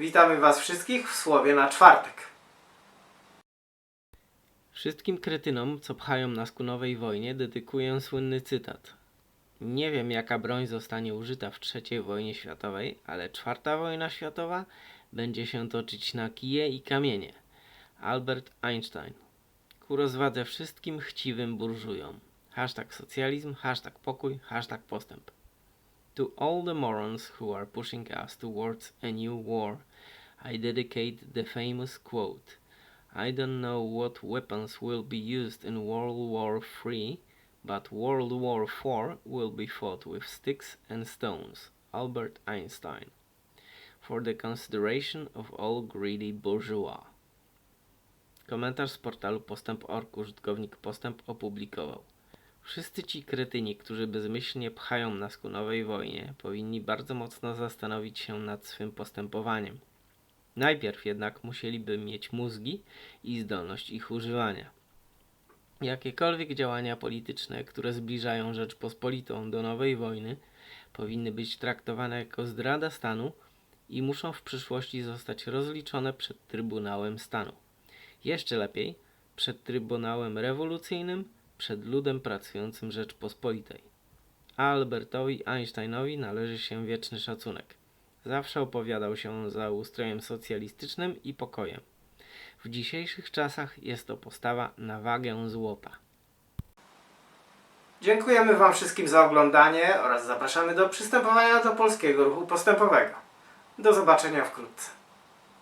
Witamy Was wszystkich w Słowie na czwartek. Wszystkim kretynom, co pchają nas ku nowej wojnie, dedykuję słynny cytat. Nie wiem, jaka broń zostanie użyta w III wojnie światowej, ale czwarta wojna światowa będzie się toczyć na kije i kamienie. Albert Einstein. Ku rozwadze wszystkim chciwym burżujom. Hashtag socjalizm, hashtag pokój, hashtag postęp. To all the morons who are pushing us towards a new war, I dedicate the famous quote. I don't know what weapons will be used in World War III, but World War IV will be fought with sticks and stones. Albert Einstein. For the consideration of all greedy bourgeois. Komentarz z portalu Postęp.org użytkownik Postęp opublikował. Wszyscy ci kretyni, którzy bezmyślnie pchają nas ku nowej wojnie, powinni bardzo mocno zastanowić się nad swym postępowaniem. Najpierw jednak musieliby mieć mózgi i zdolność ich używania. Jakiekolwiek działania polityczne, które zbliżają Rzeczpospolitą do nowej wojny, powinny być traktowane jako zdrada stanu i muszą w przyszłości zostać rozliczone przed Trybunałem Stanu. Jeszcze lepiej, przed Trybunałem Rewolucyjnym, przed ludem pracującym Rzeczpospolitej. Albertowi Einsteinowi należy się wieczny szacunek. Zawsze opowiadał się za ustrojem socjalistycznym i pokojem. W dzisiejszych czasach jest to postawa na wagę złota. Dziękujemy Wam wszystkim za oglądanie oraz zapraszamy do przystępowania do Polskiego Ruchu Postępowego. Do zobaczenia wkrótce.